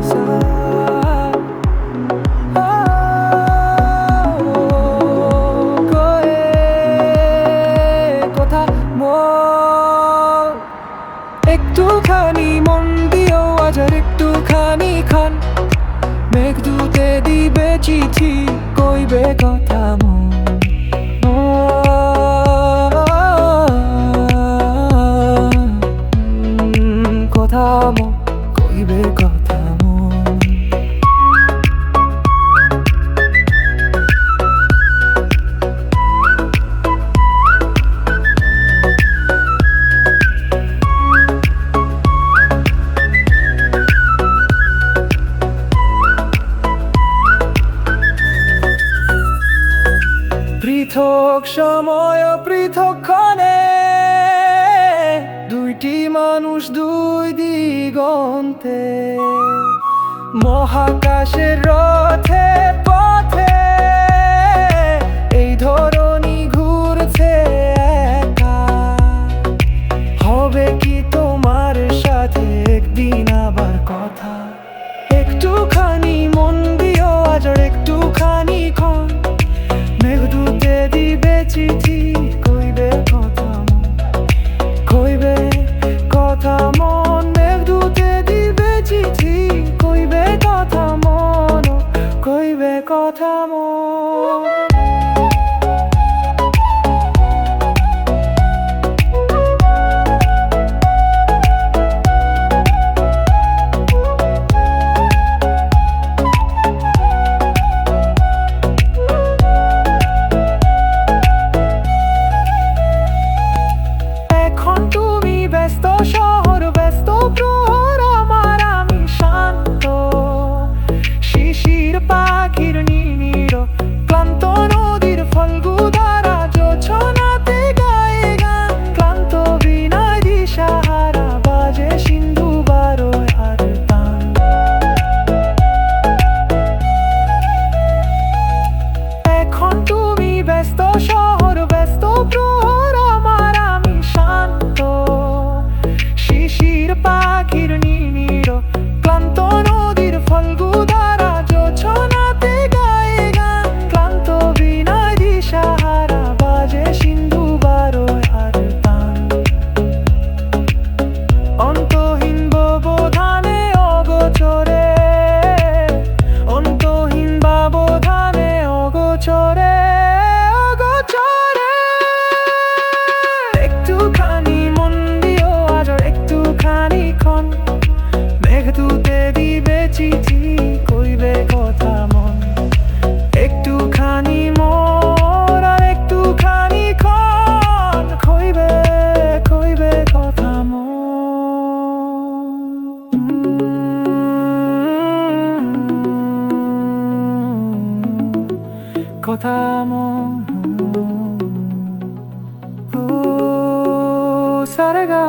Sa. Oh, কয়ে কথা একটুখানি মন দিও আজ আর একটুখানি খান মেঘদূতে দিবে কথা কইবে কথা পৃথক সময় পৃথক ক্ষণে দুইটি মানুষ দুই দিগন্তে। মহাকাশের রথে পথে এই ধরনী ঘুরছে একা। হবে কি তোমার সাথে একদিন আবার কথা? একটুখানি মন দিও আজ একটুখানি ক্ষণ। মেঘদূতে দিবে চিঠি কথা মন মন কথা মন ও সারেগা